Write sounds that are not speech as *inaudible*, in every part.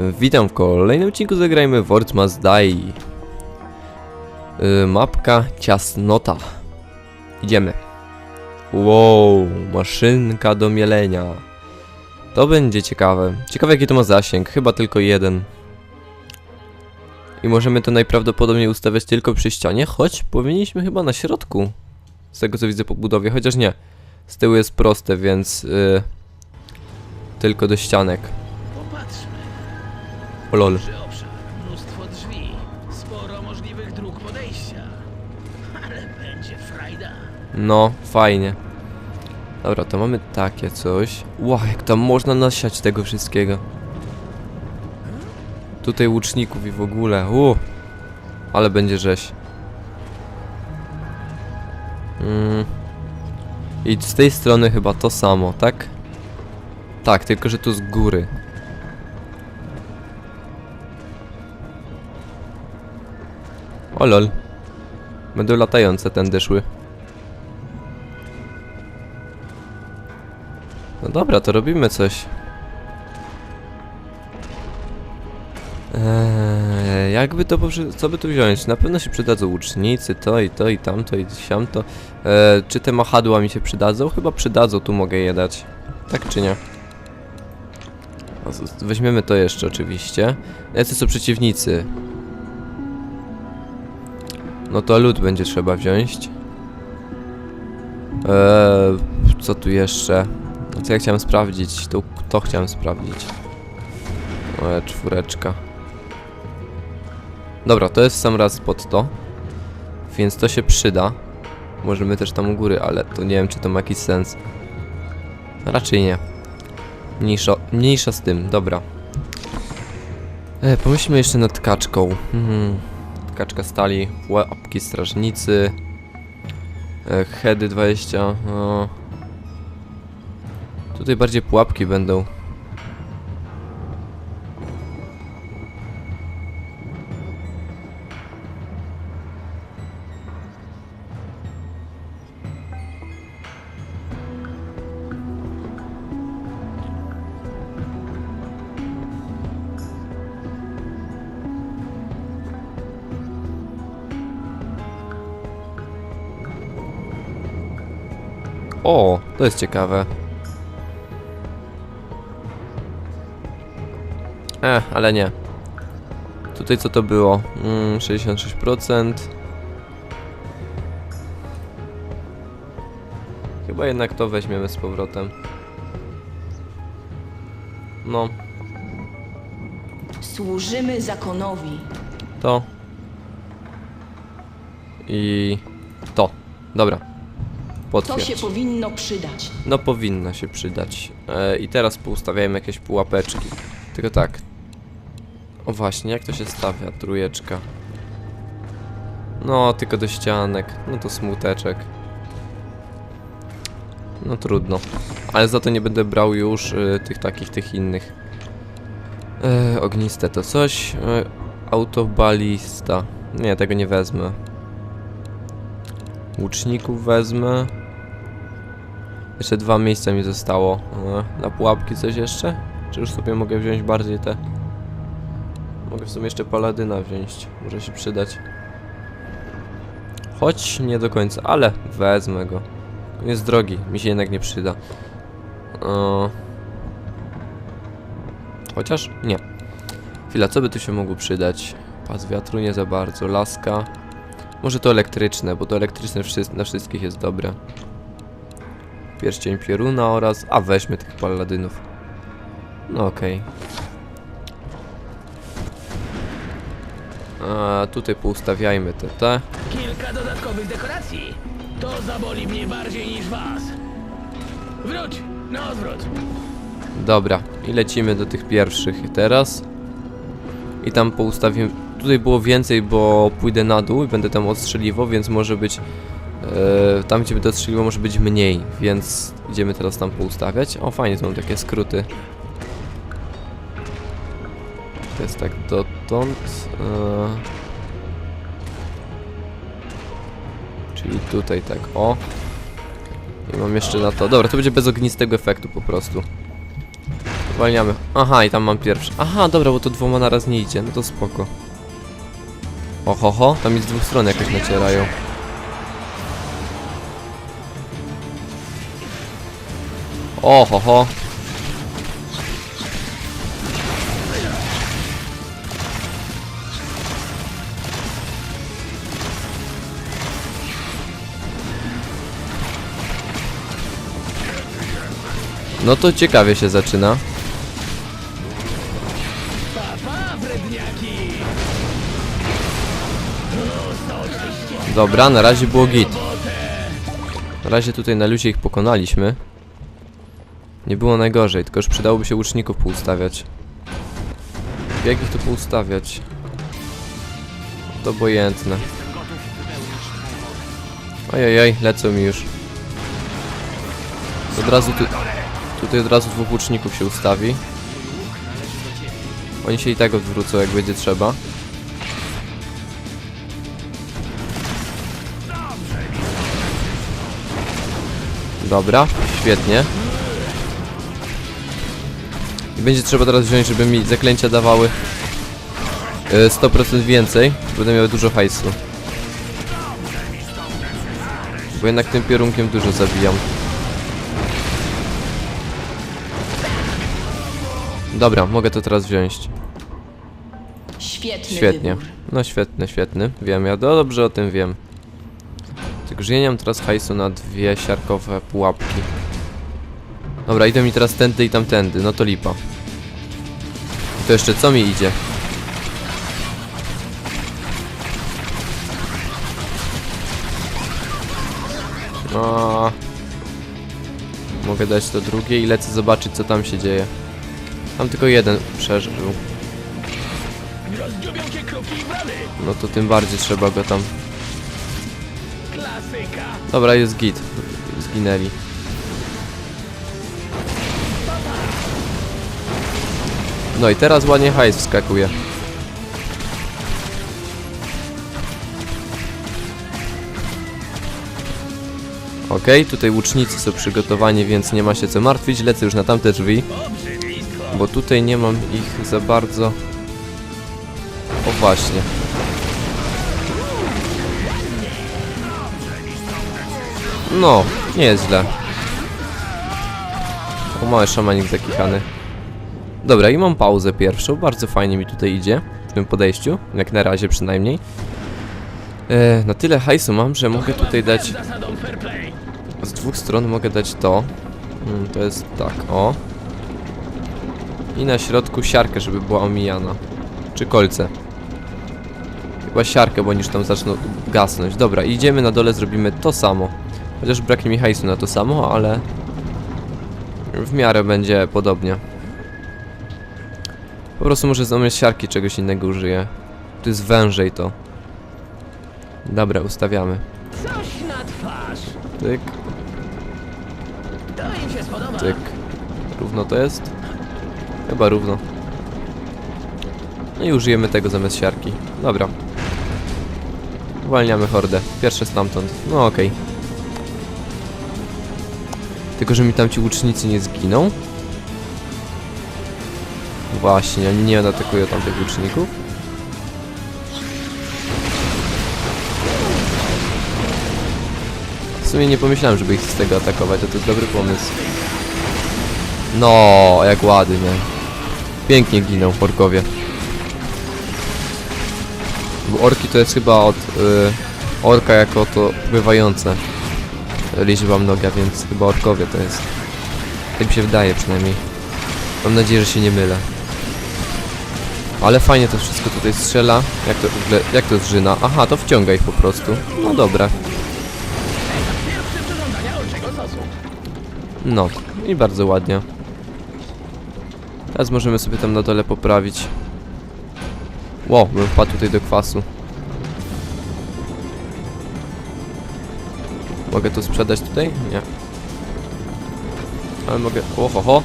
Witam w kolejnym odcinku Zagrajmy w Must Die. Yy, mapka ciasnota. Idziemy. Wow, maszynka do mielenia. To będzie ciekawe. Ciekawe jaki to ma zasięg, chyba tylko jeden. I możemy to najprawdopodobniej ustawiać tylko przy ścianie, choć powinniśmy chyba na środku. Z tego co widzę po budowie, chociaż nie. Z tyłu jest proste, więc yy, tylko do ścianek. O lol. Obszar, mnóstwo drzwi, sporo możliwych dróg podejścia. Ale będzie frajda. No, fajnie. Dobra, to mamy takie coś. Ła, jak tam można nasiać tego wszystkiego. Tutaj łuczników i w ogóle. U, ale będzie rzeź. Mm. I z tej strony chyba to samo, tak? Tak, tylko że tu z góry. O lol. Będą latające tędy szły. No dobra, to robimy coś. Eee, jakby to, co by tu wziąć? Na pewno się przydadzą łucznicy, to i to i tamto i siamto. Eee, czy te machadła mi się przydadzą? Chyba przydadzą, tu mogę je dać. Tak czy nie? Weźmiemy to jeszcze oczywiście. Jacy są przeciwnicy? No to lód będzie trzeba wziąć. Eee, co tu jeszcze? No co ja chciałem sprawdzić? To, to chciałem sprawdzić. Moja czwóreczka. Dobra, to jest sam raz pod to. Więc to się przyda. Możemy też tam u góry, ale to nie wiem, czy to ma jakiś sens. Raczej nie. Mniejsza, mniejsza z tym, dobra. E, pomyślmy jeszcze nad kaczką. Mhm. Kaczka stali, łapki strażnicy. E, heady 20. No. Tutaj bardziej pułapki będą. Jest ciekawe. E, ale nie. Tutaj co to było? Mm, 66%. Chyba jednak to weźmiemy z powrotem. No, Służymy zakonowi. to. I to. Dobra. To Potwierdź. się powinno przydać. No powinno się przydać. E, I teraz poustawiajmy jakieś pułapeczki. Tylko tak. O właśnie, jak to się stawia? Trójeczka. No, tylko do ścianek. No to smuteczek. No trudno. Ale za to nie będę brał już y, tych takich, tych innych. E, ogniste to coś. E, autobalista. Nie, tego nie wezmę. Łuczników wezmę. Jeszcze dwa miejsca mi zostało. E, Na pułapki coś jeszcze? Czy już sobie mogę wziąć bardziej te? Mogę w sumie jeszcze paladyna wziąć. Może się przydać. Choć nie do końca, ale wezmę go. On Jest drogi, mi się jednak nie przyda. E, Chociaż nie. Chwila, co by tu się mogło przydać? Pas wiatru nie za bardzo. Laska. Może to elektryczne, bo to elektryczne na wszystkich jest dobre. Pierścień Pieruna oraz... A, weźmy tych paladynów. No okej. A tutaj poustawiajmy te te. Kilka dodatkowych dekoracji. To zaboli mnie bardziej niż was. Wróć, na odwrót. Dobra, i lecimy do tych pierwszych teraz. I tam poustawimy... Tutaj było więcej, bo pójdę na dół i będę tam odstrzeliwał, więc może być... E, tam gdzie będę odstrzeliwał może być mniej, więc idziemy teraz tam poustawiać. O, fajnie, są takie skróty. To jest tak dotąd. E, czyli tutaj tak, o. I mam jeszcze na to. Dobra, to będzie bez ognistego efektu po prostu. Zwalniamy. Aha, i tam mam pierwszy. Aha, dobra, bo to dwoma naraz nie idzie. No to spoko. Oho, ho, tam mi z dwóch stron jakoś nacierają. Oho, ho. No to ciekawie się zaczyna. Dobra, na razie było git. Na razie tutaj na luzie ich pokonaliśmy. Nie było najgorzej, tylko już przydałoby się łuczników poustawiać. Jak ich tu poustawiać? To obojętne. Ojej, lecą mi już. Od razu tu, tutaj od razu dwóch łuczników się ustawi. Oni się i tak odwrócą, jak będzie trzeba. Dobra, świetnie. I będzie trzeba teraz wziąć, żeby mi zaklęcia dawały e, 100% więcej. Będę miał dużo hajsu. Bo jednak tym piorunkiem dużo zabijam. Dobra, mogę to teraz wziąć. Świetny Świetnie. wybór. No świetny, świetny. Wiem, ja do- dobrze o tym wiem. Tylko, że ja nie mam teraz hajsu na dwie siarkowe pułapki. Dobra, idę mi teraz tędy i tamtędy, no to lipa. To jeszcze co mi idzie? No. Mogę dać to drugie i lecę zobaczyć co tam się dzieje. Tam tylko jeden przeżył. No to tym bardziej trzeba go tam. Dobra, jest git. Zginęli. No i teraz ładnie hajs wskakuje. Okej, tutaj łucznicy są przygotowani, więc nie ma się co martwić. Lecę już na tamte drzwi, bo tutaj nie mam ich za bardzo. O właśnie. No, nie jest źle. O, mały szamanik zakichany. Dobra, i mam pauzę pierwszą. Bardzo fajnie mi tutaj idzie. W tym podejściu. Jak na razie przynajmniej. E, na tyle hajsu mam, że mogę tutaj dać... Z dwóch stron mogę dać to. Mm, to jest tak, o. I na środku siarkę, żeby była omijana. Czy kolce. Chyba siarkę, bo niż tam zaczną gasnąć. Dobra, idziemy na dole, zrobimy to samo. Chociaż braknie mi hajsu na to samo, ale... W miarę będzie podobnie. Po prostu może zamiast siarki czegoś innego użyję. To jest wężej to. Dobra, ustawiamy. Coś na twarz! Tyk, To im się spodoba! Tyk. Równo to jest? Chyba równo. No i użyjemy tego zamiast siarki. Dobra. Uwalniamy hordę. Pierwsze stamtąd. No okej. Tylko, że mi tam ci łucznicy nie zginą. Właśnie, oni nie atakują tam tych łuczników. W sumie nie pomyślałem, żeby ich z tego atakować, a to jest dobry pomysł. No, jak ładnie. Pięknie giną orkowie. Bo orki to jest chyba od y, orka jako to bywające liczba mnoga, więc chyba orkowie to jest. Tak mi się wydaje przynajmniej. Mam nadzieję, że się nie mylę. Ale fajnie to wszystko tutaj strzela. Jak to, w ogóle- jak to zżyna? Aha, to wciąga ich po prostu. No dobra. No, i bardzo ładnie. Teraz możemy sobie tam na dole poprawić. Ło, bym wpadł tutaj do kwasu. Mogę to sprzedać tutaj? Nie. Ale mogę... O, ho, ho.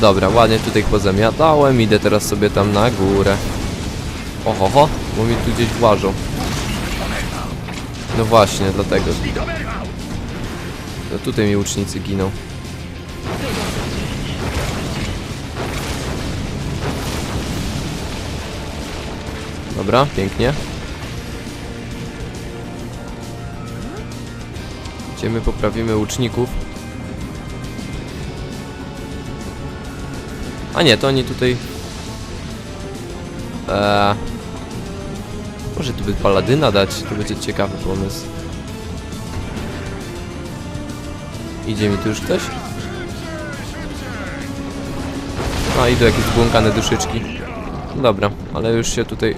Dobra, ładnie tutaj pozamiatałem, idę teraz sobie tam na górę. Oho, ho, bo mi tu gdzieś włażą. No właśnie, dlatego. No tutaj mi łucznicy giną. Dobra, pięknie. Idziemy, poprawimy łuczników. A nie, to oni tutaj... Eee... Może tu by paladyna dać, to będzie ciekawy pomysł. Idzie mi tu już ktoś? A, idą jakieś zbłąkane duszyczki. Dobra, ale już się tutaj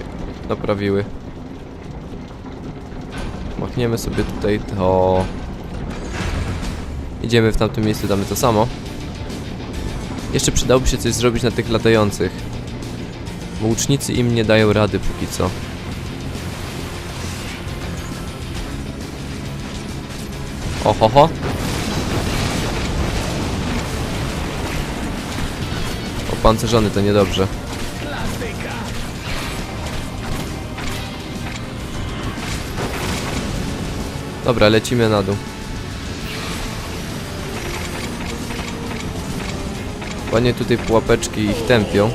naprawiły. Machniemy sobie tutaj to... Idziemy w tamtym miejscu, damy to samo. Jeszcze przydałoby się coś zrobić na tych latających. Bo łucznicy im nie dają rady póki co. Oho, ho. Opancerzony to niedobrze. Dobra, lecimy na dół. Ładnie tutaj pułapeczki ich tępią.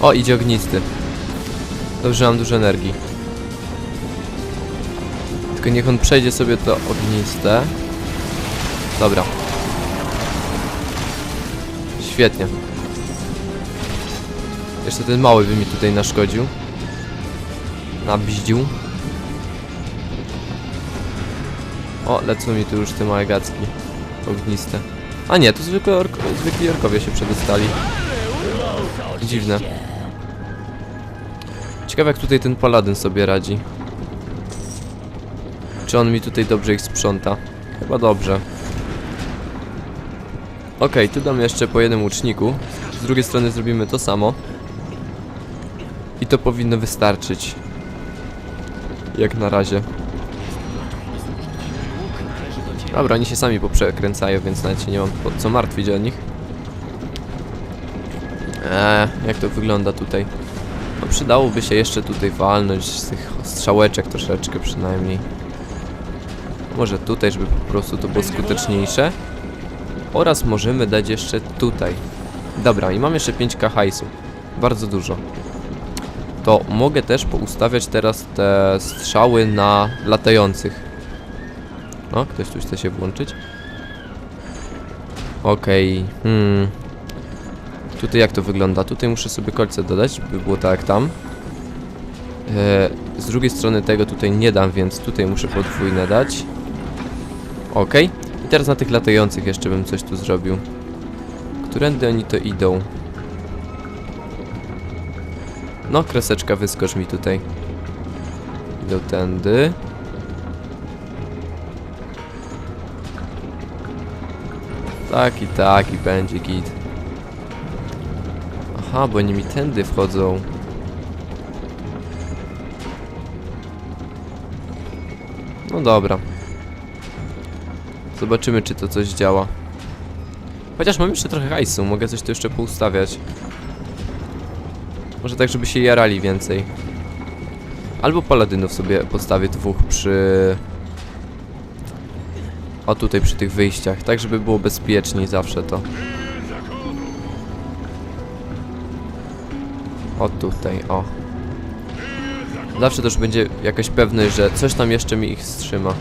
O, idzie ognisty. Dobrze, mam dużo energii. Tylko niech on przejdzie sobie to ogniste. Dobra. Świetnie. Jeszcze ten mały by mi tutaj naszkodził. Nabździł. O, lecą mi tu już te małe gacki. Ogniste. A nie, to zwykłe ork zwykli orkowie się przedostali. Dziwne. Ciekawe jak tutaj ten paladyn sobie radzi. Czy on mi tutaj dobrze ich sprząta? Chyba dobrze. Okej, tu dam jeszcze po jednym łuczniku. Z drugiej strony zrobimy to samo. I to powinno wystarczyć. Jak na razie. Dobra, oni się sami poprzekręcają, więc nawet się nie mam co martwić o nich. Eee, jak to wygląda tutaj? No przydałoby się jeszcze tutaj walnąć z tych strzałeczek troszeczkę przynajmniej. Może tutaj, żeby po prostu to było skuteczniejsze. Oraz możemy dać jeszcze tutaj. Dobra, i mam jeszcze 5k hajsu. Bardzo dużo. To mogę też poustawiać teraz te strzały na latających. O, ktoś tu chce się włączyć. Okej, hmm. Tutaj jak to wygląda? Tutaj muszę sobie kolce dodać, by było tak jak tam. E, z drugiej strony tego tutaj nie dam, więc tutaj muszę podwójne dać. Ok. I teraz na tych latających jeszcze bym coś tu zrobił. Którędy oni to idą? No, kreseczka, wyskocz mi tutaj. Idą tędy. Tak i tak i będzie git. Aha, bo oni mi tędy wchodzą. No dobra. Zobaczymy, czy to coś działa. Chociaż mam jeszcze trochę hajsu, mogę coś tu jeszcze poustawiać. Może tak, żeby się jarali więcej. Albo paladynów sobie postawię dwóch przy... O tutaj przy tych wyjściach, tak żeby było bezpieczniej zawsze to. O tutaj, o. Zawsze też będzie jakaś pewność, że coś tam jeszcze mi ich wstrzyma.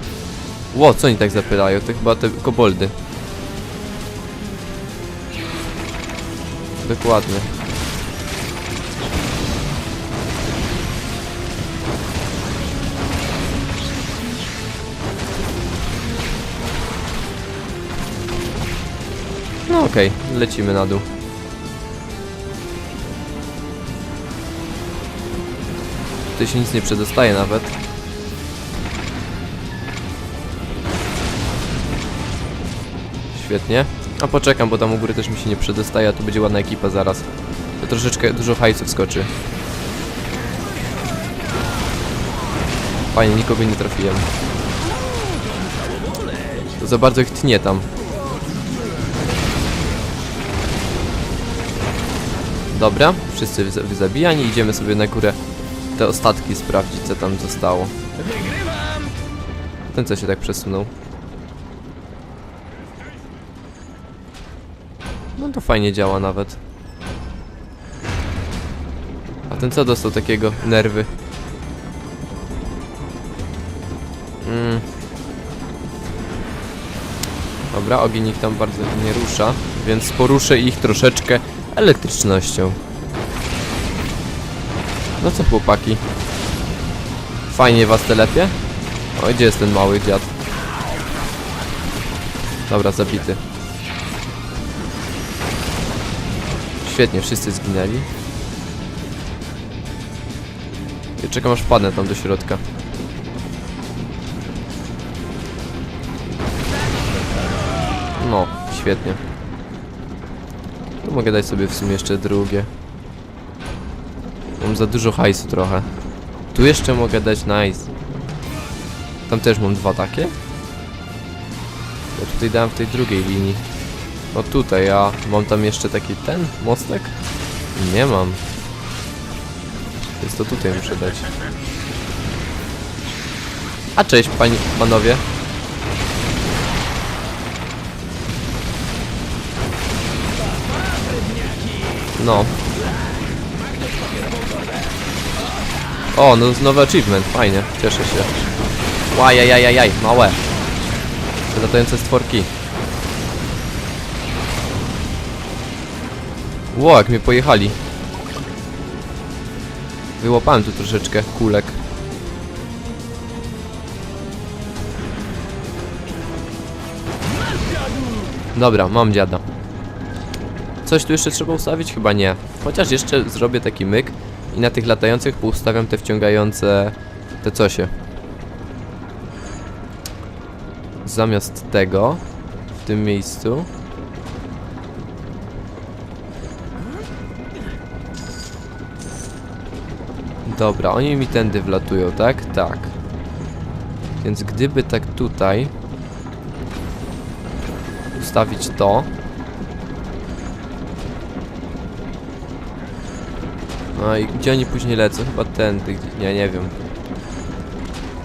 Ło, co oni tak zapylają? To chyba te koboldy. Dokładnie. No okej, lecimy na dół. Tutaj się nic nie przedostaje nawet. Świetnie. A poczekam, bo tam u góry też mi się nie przedostaje, a tu będzie ładna ekipa zaraz. To troszeczkę dużo hajsu wskoczy. Fajnie, nikogo nie trafiłem. To za bardzo ich tnie tam. Dobra, wszyscy wyza- wyzabijani. Idziemy sobie na górę te ostatki sprawdzić, co tam zostało. Ten co się tak przesunął. No to fajnie działa nawet. A ten co dostał takiego nerwy? Mm. Dobra, ogień ich tam bardzo nie rusza, więc poruszę ich troszeczkę elektrycznością. No co chłopaki? Fajnie was telepie? O, gdzie jest ten mały dziad? Dobra, zabity. Świetnie, wszyscy zginęli. I czekam aż wpadnę tam do środka. No, świetnie. Tu mogę dać sobie w sumie jeszcze drugie. Mam za dużo hajsu trochę. Tu jeszcze mogę dać nice. Tam też mam dwa takie. Ja tutaj dałem w tej drugiej linii. No tutaj, a mam tam jeszcze taki ten mostek? Nie mam. Więc to tutaj muszę dać. A cześć pani, panowie. No. O, no nowy achievement, fajnie, cieszę się. Łajajajajaj, małe. Latające stworki. Ło, jak mnie pojechali. Wyłapałem tu troszeczkę kulek. Dobra, mam dziada. Coś tu jeszcze trzeba ustawić? Chyba nie. Chociaż jeszcze zrobię taki myk i na tych latających poustawiam te wciągające te cosie. Zamiast tego w tym miejscu Dobra, oni mi tędy wlatują, tak? Tak. Więc gdyby tak tutaj ustawić to No i gdzie oni później lecą? Chyba tędy, gdzie... nie, nie wiem.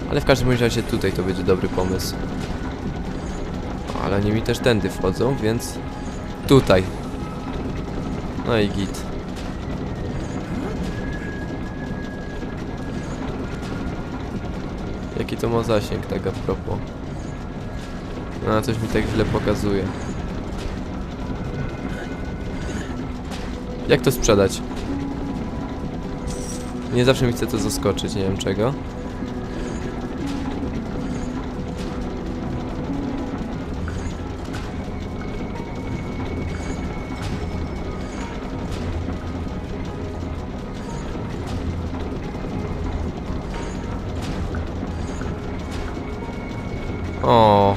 Ale w każdym razie tutaj to będzie dobry pomysł. Ale oni mi też tędy wchodzą, więc tutaj. No i git. Jaki to ma zasięg, tak a propos. No, coś mi tak źle pokazuje. Jak to sprzedać? Nie zawsze mi chce to zaskoczyć, nie wiem czego. O.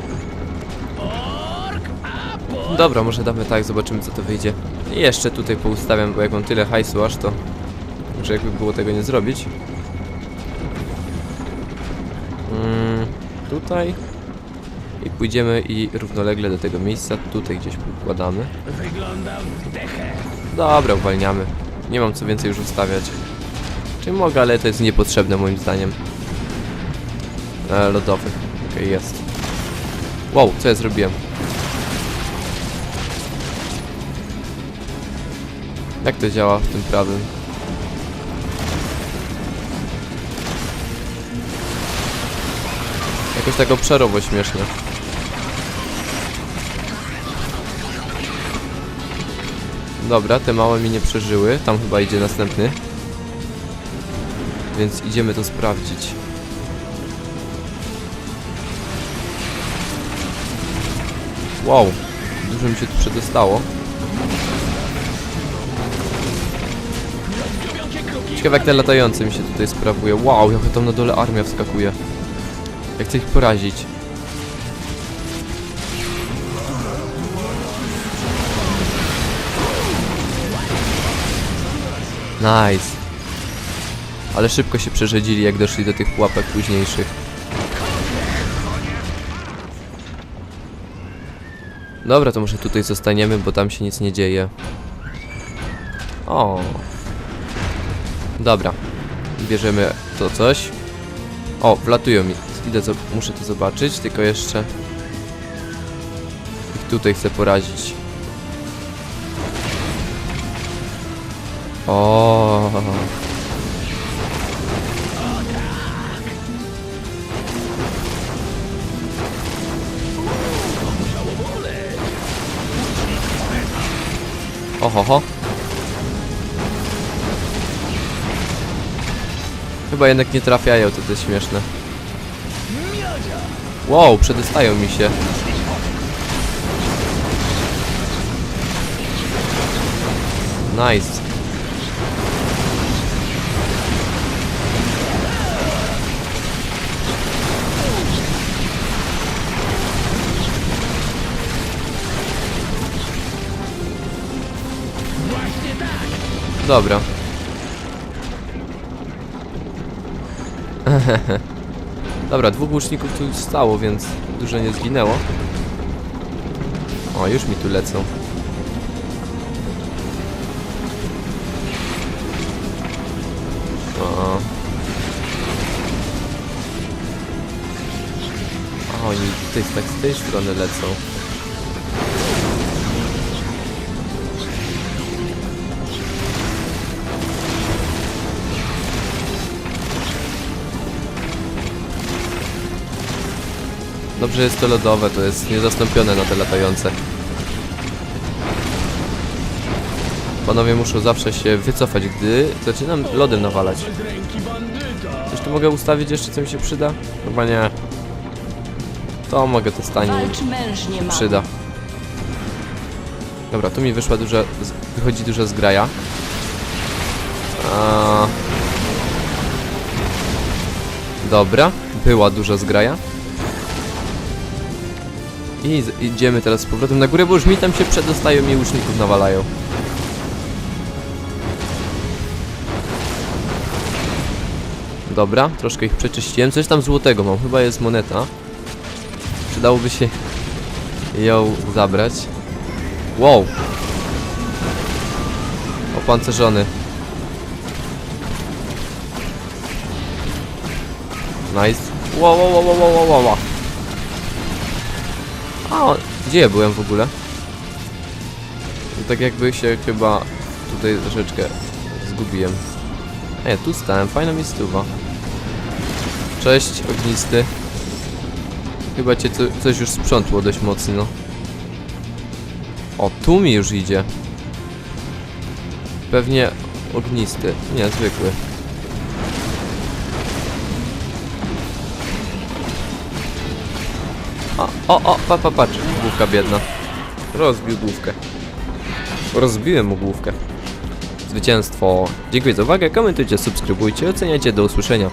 Dobra, może damy tak, zobaczymy co to wyjdzie. I jeszcze tutaj poustawiam, bo jak mam tyle hajsu aż to... Że jakby było tego nie zrobić. Mm, tutaj. I pójdziemy i równolegle do tego miejsca, tutaj gdzieś układamy. Wygląda w dechę. Dobra, uwalniamy. Nie mam co więcej już ustawiać. Czy mogę, ale to jest niepotrzebne moim zdaniem. E, lodowych. Okej, jest. Wow, co ja zrobiłem? Jak to działa w tym prawym? Jakoś tak obszarowo śmiesznie. Dobra, te małe mi nie przeżyły. Tam chyba idzie następny. Więc idziemy to sprawdzić. Wow, dużo mi się tu przedostało. Ciekawe jak te latające mi się tutaj sprawuje. Wow, jaka tam na dole armia wskakuje. Jak chcę ich porazić. Nice. Ale szybko się przerzedzili, jak doszli do tych pułapek późniejszych. Dobra, to może tutaj zostaniemy, bo tam się nic nie dzieje. O. Dobra. Bierzemy to coś. O, wlatują mi. Idę, muszę to zobaczyć, tylko jeszcze... Ich tutaj chcę porazić. O. Oho, ho. Chyba jednak nie trafiają, to jest śmieszne. Wow, przedostają mi się. Nice. Dobra. *laughs* Dobra, dwóch łuczników tu stało, więc dużo nie zginęło. O, już mi tu lecą. O. A, oni tutaj tak z tej strony lecą. Dobrze jest to lodowe, to jest niezastąpione na te latające. Panowie muszą zawsze się wycofać, gdy zaczynam lodem nawalać. Coś tu mogę ustawić jeszcze, co mi się przyda? Chyba nie. To mogę to stanie przyda. Dobra, tu mi wyszła duża, wychodzi duża zgraja. A... Dobra, była duża zgraja. I idziemy teraz z powrotem na górę, bo już mi tam się przedostają i łuczników nawalają. Dobra, troszkę ich przeczyściłem. Coś tam złotego mam, chyba jest moneta. Przydałoby się ją zabrać. Wow! Opancerzony. Nice. Wow, wow, wow, wow, wow, wow. A, o, gdzie ja byłem w ogóle? Tak jakby się chyba tutaj troszeczkę zgubiłem. Ej, tu stałem, fajna miejscowa. Cześć, ognisty. Chyba cię co, coś już sprzątło dość mocno. O, tu mi już idzie. Pewnie ognisty. Nie, zwykły. O, o, pa, pa, patrz. Główka biedna. Rozbił główkę. Rozbiłem mu główkę. Zwycięstwo. Dziękuję za uwagę, komentujcie, subskrybujcie, oceniajcie. Do usłyszenia.